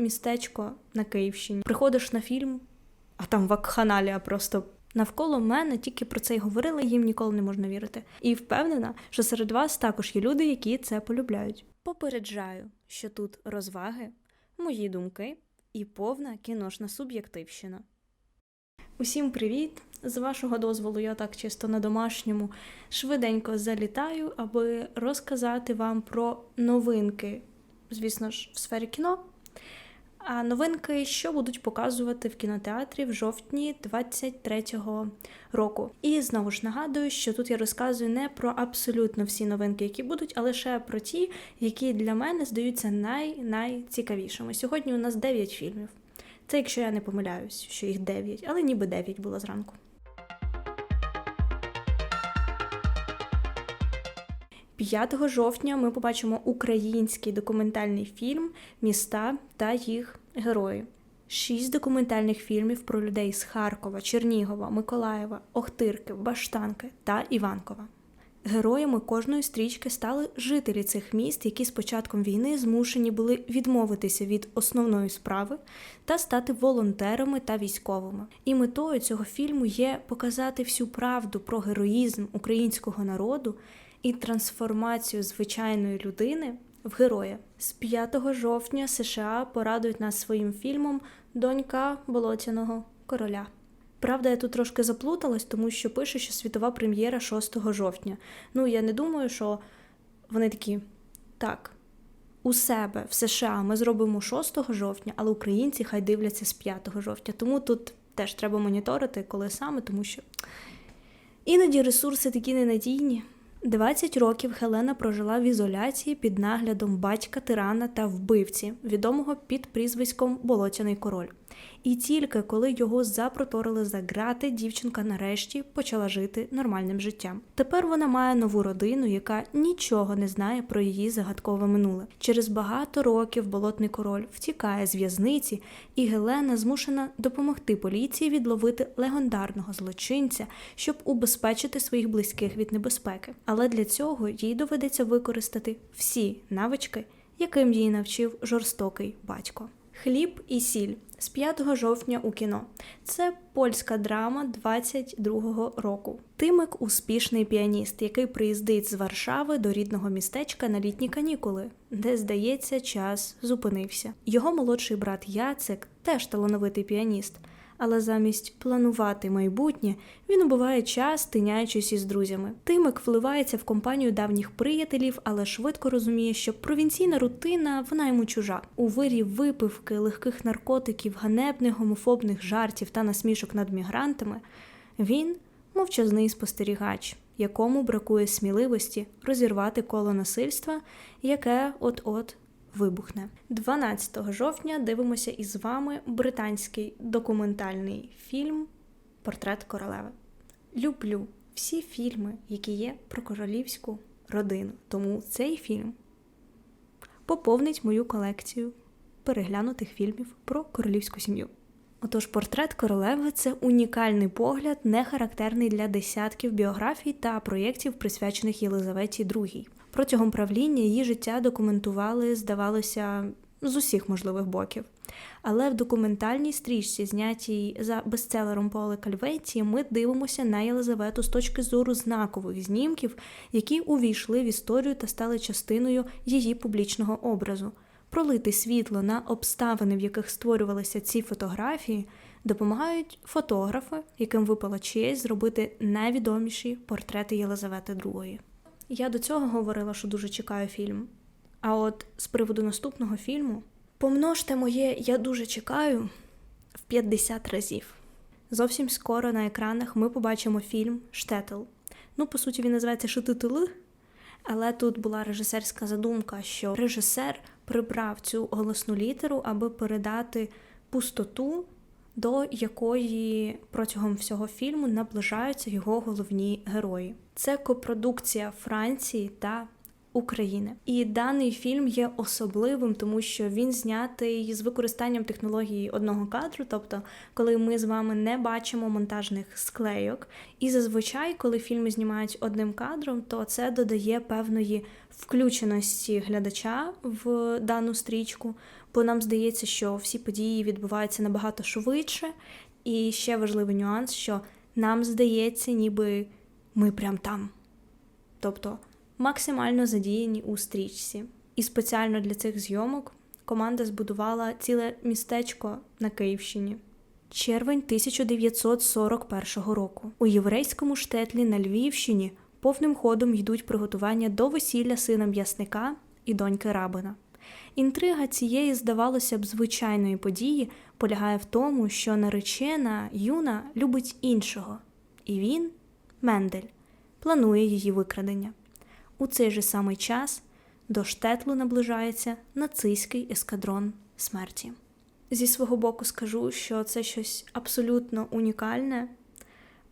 містечко на Київщині. Приходиш на фільм, а там вакханалія просто. Навколо мене тільки про це й говорили, їм ніколи не можна вірити. І впевнена, що серед вас також є люди, які це полюбляють. Попереджаю, що тут розваги, мої думки і повна кіношна суб'єктивщина. Усім привіт! З вашого дозволу, я так чисто на домашньому швиденько залітаю, аби розказати вам про новинки, звісно ж, в сфері кіно. А новинки, що будуть показувати в кінотеатрі в жовтні 23-го року. І знову ж нагадую, що тут я розказую не про абсолютно всі новинки, які будуть, а лише про ті, які для мене здаються най-найцікавішими. Сьогодні у нас 9 фільмів. Це якщо я не помиляюсь, що їх 9, але ніби 9 було зранку. 5 жовтня ми побачимо український документальний фільм Міста та їх герої. Шість документальних фільмів про людей з Харкова, Чернігова, Миколаєва, Охтирки, Баштанки та Іванкова. Героями кожної стрічки стали жителі цих міст, які з початком війни змушені були відмовитися від основної справи та стати волонтерами та військовими. І метою цього фільму є показати всю правду про героїзм українського народу і трансформацію звичайної людини в героя. З 5 жовтня США порадують нас своїм фільмом Донька болотяного короля. Правда, я тут трошки заплуталась, тому що пише, що світова прем'єра 6 жовтня. Ну, я не думаю, що вони такі так. У себе в США ми зробимо 6 жовтня, але українці хай дивляться з 5 жовтня. Тому тут теж треба моніторити, коли саме, тому що іноді ресурси такі ненадійні. 20 років Хелена прожила в ізоляції під наглядом батька тирана та вбивці, відомого під прізвиськом Болотяний король. І тільки коли його запроторили за грати, дівчинка нарешті почала жити нормальним життям. Тепер вона має нову родину, яка нічого не знає про її загадкове минуле. Через багато років болотний король втікає з в'язниці, і Гелена змушена допомогти поліції відловити легендарного злочинця, щоб убезпечити своїх близьких від небезпеки. Але для цього їй доведеться використати всі навички, яким її навчив жорстокий батько. Хліб і сіль з 5 жовтня у кіно. Це польська драма 22-го року. Тимик успішний піаніст, який приїздить з Варшави до рідного містечка на літні канікули, де, здається, час зупинився. Його молодший брат Яцик теж талановитий піаніст. Але замість планувати майбутнє він убиває час, тиняючись із друзями. Тимик вливається в компанію давніх приятелів, але швидко розуміє, що провінційна рутина вона йому чужа. У вирі випивки, легких наркотиків, ганебних гомофобних жартів та насмішок над мігрантами. Він мовчазний спостерігач, якому бракує сміливості розірвати коло насильства, яке от-от вибухне. 12 жовтня дивимося із вами британський документальний фільм Портрет королеви. Люблю всі фільми, які є про королівську родину. Тому цей фільм поповнить мою колекцію переглянутих фільмів про королівську сім'ю. Отож, портрет королеви це унікальний погляд, не характерний для десятків біографій та проєктів, присвячених Єлизаветі II. Протягом правління її життя документували, здавалося, з усіх можливих боків. Але в документальній стрічці, знятій за бестселером Пола Кальветті, ми дивимося на Єлизавету з точки зору знакових знімків, які увійшли в історію та стали частиною її публічного образу. Пролити світло на обставини, в яких створювалися ці фотографії, допомагають фотографи, яким випала честь зробити найвідоміші портрети Єлизавети II. Я до цього говорила, що дуже чекаю фільм. А от з приводу наступного фільму помножте моє я дуже чекаю в 50 разів. Зовсім скоро на екранах ми побачимо фільм Штетл. Ну, по суті, він називається Шититили, але тут була режисерська задумка, що режисер прибрав цю голосну літеру, аби передати пустоту, до якої протягом всього фільму наближаються його головні герої. Це копродукція Франції та України. І даний фільм є особливим, тому що він знятий з використанням технології одного кадру, тобто, коли ми з вами не бачимо монтажних склейок. І зазвичай, коли фільми знімають одним кадром, то це додає певної включеності глядача в дану стрічку, бо нам здається, що всі події відбуваються набагато швидше. І ще важливий нюанс, що нам здається, ніби ми прям там. Тобто максимально задіяні у стрічці. І спеціально для цих зйомок команда збудувала ціле містечко на Київщині. Червень 1941 року. У єврейському штетлі на Львівщині повним ходом йдуть приготування до весілля сина м'ясника і доньки рабина. Інтрига цієї, здавалося б, звичайної події полягає в тому, що наречена Юна любить іншого, і він, Мендель, планує її викрадення. У цей же самий час до штетлу наближається нацистський ескадрон смерті. Зі свого боку скажу, що це щось абсолютно унікальне,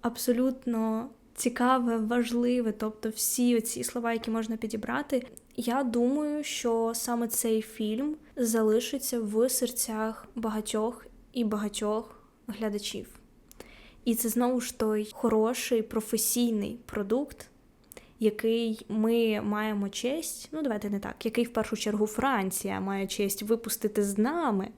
абсолютно цікаве, важливе, тобто всі ці слова, які можна підібрати. Я думаю, що саме цей фільм залишиться в серцях багатьох і багатьох глядачів. І це знову ж той хороший професійний продукт, який ми маємо честь, ну давайте не так, який в першу чергу Франція має честь випустити з нами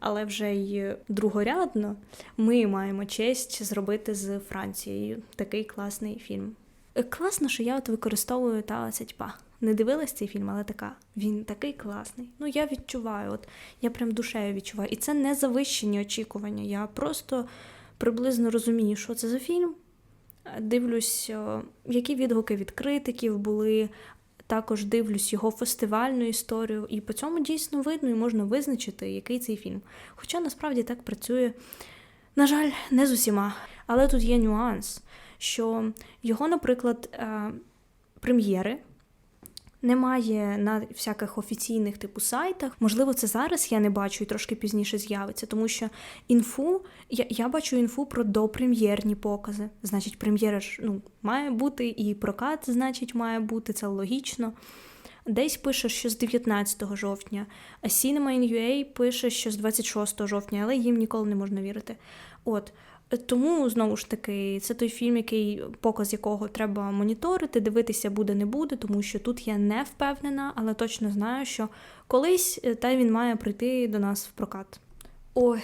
але вже й другорядно ми маємо честь зробити з Францією такий класний фільм. Е, класно, що я от використовую та типа, Не дивилась цей фільм, але така. Він такий класний. Ну, я відчуваю, от я прям душею відчуваю. І це не завищені очікування. Я просто приблизно розумію, що це за фільм. Дивлюсь, які відгуки від критиків були, також дивлюсь його фестивальну історію, і по цьому дійсно видно і можна визначити, який цей фільм. Хоча насправді так працює, на жаль, не з усіма. Але тут є нюанс, що його, наприклад, е, прем'єри немає на всяких офіційних типу сайтах. Можливо, це зараз я не бачу і трошки пізніше з'явиться, тому що інфу я я бачу інфу про допрем'єрні покази. Значить, прем'єра ж ну, має бути, і прокат, значить, має бути, це логічно. Десь пише, що з 19 жовтня, а Cinema in пише, що з 26 жовтня, але їм ніколи не можна вірити. От. Тому знову ж таки, це той фільм, який показ якого треба моніторити, дивитися буде, не буде, тому що тут я не впевнена, але точно знаю, що колись е, та він має прийти до нас в прокат. Ой,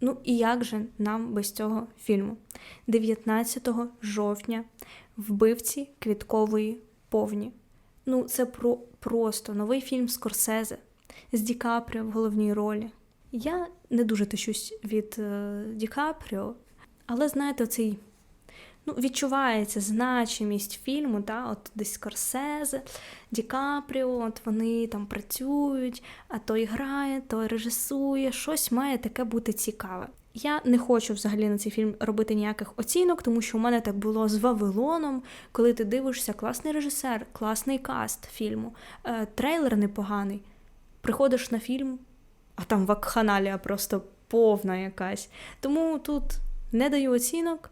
ну і як же нам без цього фільму? 19 жовтня вбивці квіткової повні. Ну, це про просто новий фільм Скорсезе з Ді Капріо в головній ролі. Я не дуже тишусь від е, Ді Капріо, але, знаєте, цей ну, відчувається значимість фільму, та, от десь Скорсезе, Ді Капріо, от вони там працюють, а той грає, той режисує, щось має таке бути цікаве. Я не хочу взагалі на цей фільм робити ніяких оцінок, тому що у мене так було з Вавилоном, коли ти дивишся класний режисер, класний каст фільму, е, трейлер непоганий. Приходиш на фільм, а там вакханалія просто повна якась. Тому тут не даю оцінок,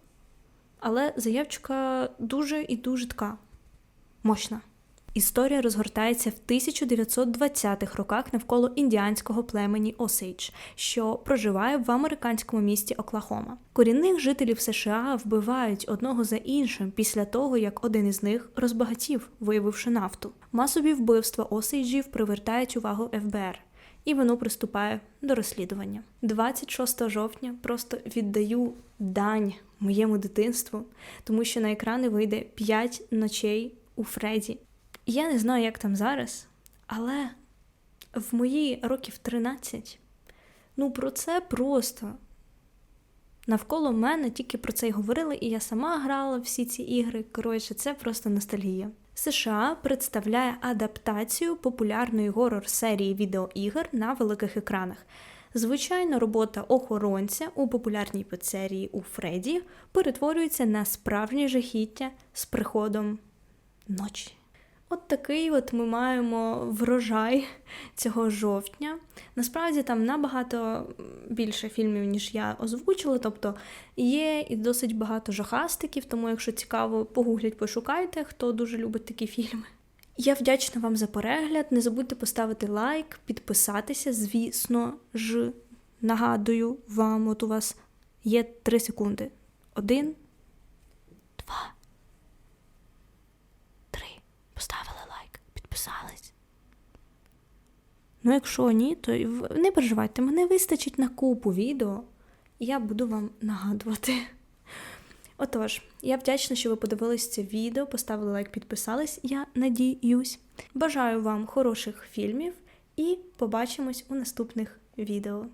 але заявчика дуже і дуже така мощна. Історія розгортається в 1920-х роках навколо індіанського племені Осейдж, що проживає в американському місті Оклахома. Корінних жителів США вбивають одного за іншим після того, як один із них розбагатів, виявивши нафту. Масові вбивства Осейджів привертають увагу ФБР і воно приступає до розслідування. 26 жовтня просто віддаю дань моєму дитинству, тому що на екрани вийде 5 ночей у Фреді. Я не знаю, як там зараз, але в мої років 13, ну про це просто. Навколо мене тільки про це й говорили, і я сама грала всі ці ігри. Коротше, це просто ностальгія. США представляє адаптацію популярної горор серії відеоігр на великих екранах. Звичайно, робота охоронця у популярній піцерії у Фредді перетворюється на справжнє жахіття з приходом ночі. От такий от ми маємо врожай цього жовтня. Насправді там набагато більше фільмів, ніж я озвучила. Тобто є і досить багато жахастиків, тому, якщо цікаво, погуглять, пошукайте, хто дуже любить такі фільми. Я вдячна вам за перегляд. Не забудьте поставити лайк, підписатися, звісно ж. Нагадую вам, от у вас є 3 секунди. Один, два. Поставили лайк, підписались. Ну, якщо ні, то не переживайте, мене вистачить на купу відео, і я буду вам нагадувати. Отож, я вдячна, що ви подивились це відео, поставили лайк, підписались. Я надіюсь. Бажаю вам хороших фільмів і побачимось у наступних відео.